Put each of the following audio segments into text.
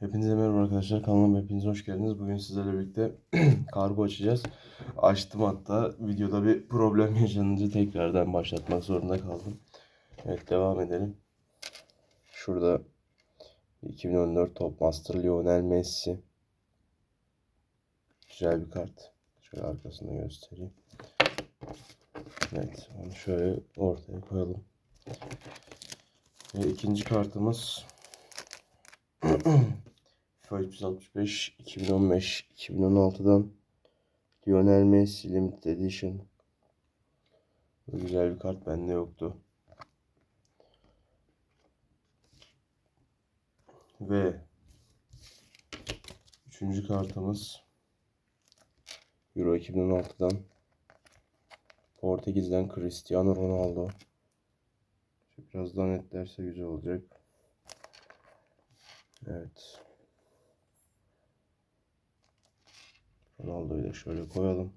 Hepinize merhaba arkadaşlar. Kanalıma hepiniz hoş geldiniz. Bugün sizlerle birlikte kargo açacağız. Açtım hatta. Videoda bir problem yaşanınca tekrardan başlatmak zorunda kaldım. Evet devam edelim. Şurada 2014 Top Master Lionel Messi. Güzel bir kart. Şöyle arkasında göstereyim. Evet onu şöyle ortaya koyalım. Ve ikinci kartımız FIFA 365 2015 2016'dan Lionel Messi Limited Edition. Bu güzel bir kart bende yoktu. Ve üçüncü kartımız Euro 2016'dan Portekiz'den Cristiano Ronaldo. Biraz daha netlerse güzel olacak. Evet. Ronaldo'yu da şöyle koyalım.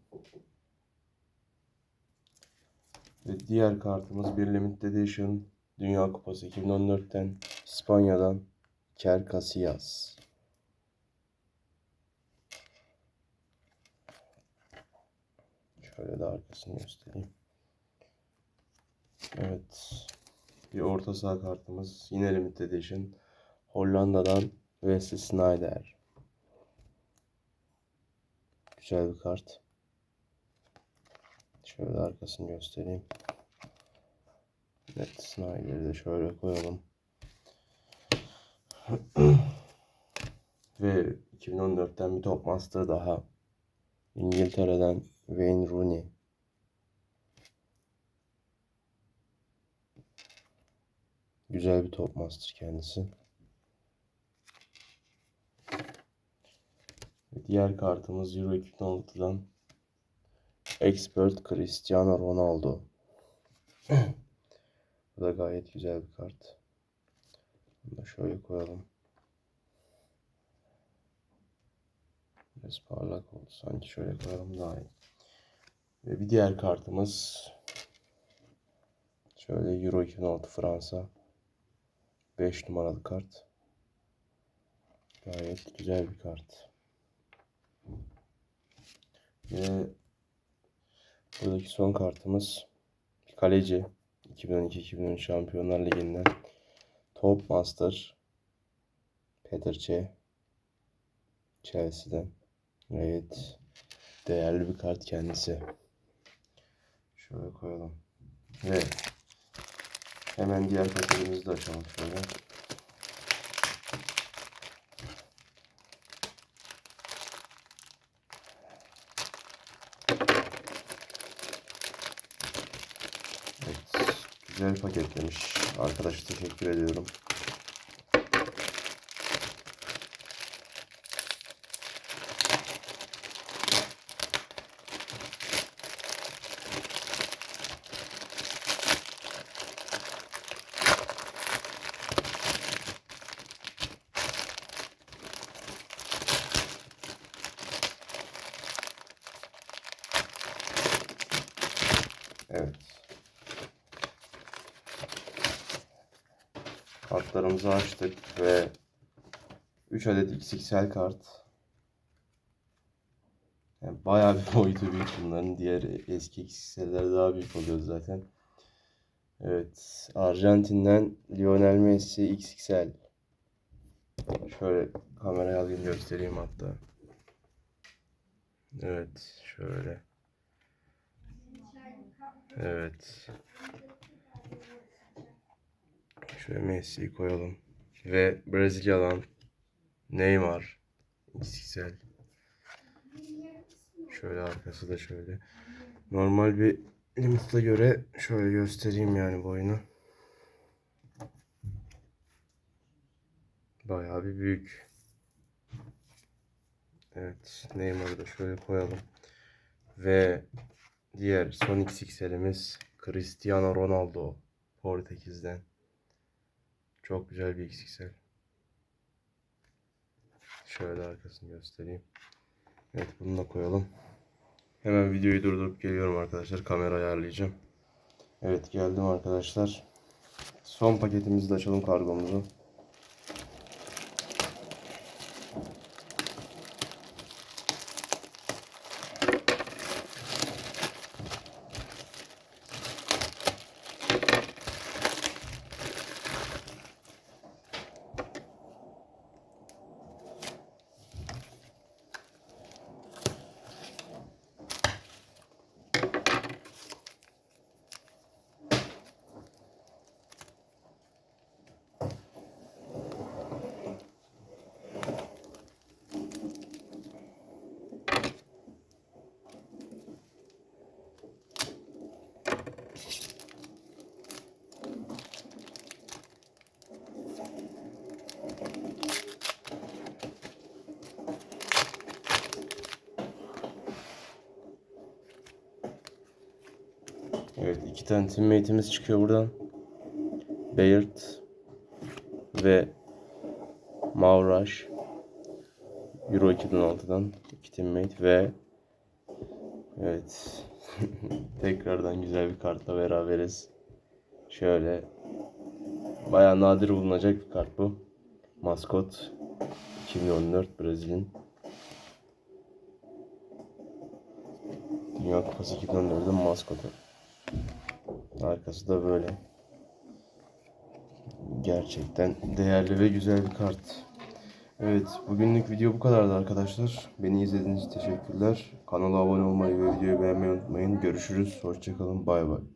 Ve diğer kartımız bir Limited Edition Dünya Kupası 2014'ten İspanya'dan Iker Casillas. Şöyle de arkasını göstereyim. Evet. Bir orta saha kartımız yine Limited Edition Hollanda'dan Wesley Sneijder. Güzel bir kart. Şöyle arkasını göstereyim. Evet, Snyder'i de şöyle koyalım. Ve 2014'ten bir top master daha. İngiltere'den Wayne Rooney. Güzel bir top master kendisi. Diğer kartımız Euro 2016'dan Expert Cristiano Ronaldo. Bu da gayet güzel bir kart. Bunu da şöyle koyalım. Biraz parlak oldu. Sanki şöyle koyalım daha iyi. Ve bir diğer kartımız şöyle Euro 2016 Fransa. 5 numaralı kart. Gayet güzel bir kart. Ve buradaki son kartımız kaleci. 2012-2013 Şampiyonlar Ligi'nden Top Master Peter Cech Chelsea'den. Gayet değerli bir kart kendisi. Şöyle koyalım. Ve hemen diğer paketimizi de açalım şöyle. Evet, güzel paketlemiş. Arkadaşa teşekkür ediyorum. Evet. Kartlarımızı açtık ve 3 adet XXL kart. Yani bayağı bir boyutu büyük bunların. Diğer eski XXL'ler daha büyük oluyor zaten. Evet. Arjantin'den Lionel Messi XXL. Şöyle kameraya alayım göstereyim hatta. Evet. Şöyle. Evet. Şöyle Messi'yi koyalım. Ve Brezilya'dan Neymar XXL. Şöyle arkası da şöyle. Normal bir limit'e göre şöyle göstereyim yani boyunu. Bayağı bir büyük. Evet, Neymar'ı da şöyle koyalım. Ve diğer son XXL'imiz Cristiano Ronaldo Portekiz'den. Çok güzel bir XXL. Şöyle arkasını göstereyim. Evet bunu da koyalım. Hemen videoyu durdurup geliyorum arkadaşlar. Kamera ayarlayacağım. Evet geldim arkadaşlar. Son paketimizi de açalım kargomuzu. Evet iki tane teammate'imiz çıkıyor buradan. Bayard ve Mavraş. Euro 2016'dan iki teammate ve evet tekrardan güzel bir kartla beraberiz. Şöyle bayağı nadir bulunacak bir kart bu. Maskot 2014 Brezilya'nın Dünya Kupası 2014'ün maskotu. Arkası da böyle. Gerçekten değerli ve güzel bir kart. Evet, bugünlük video bu kadardı arkadaşlar. Beni izlediğiniz için teşekkürler. Kanala abone olmayı ve videoyu beğenmeyi unutmayın. Görüşürüz. Hoşçakalın. Bay bay.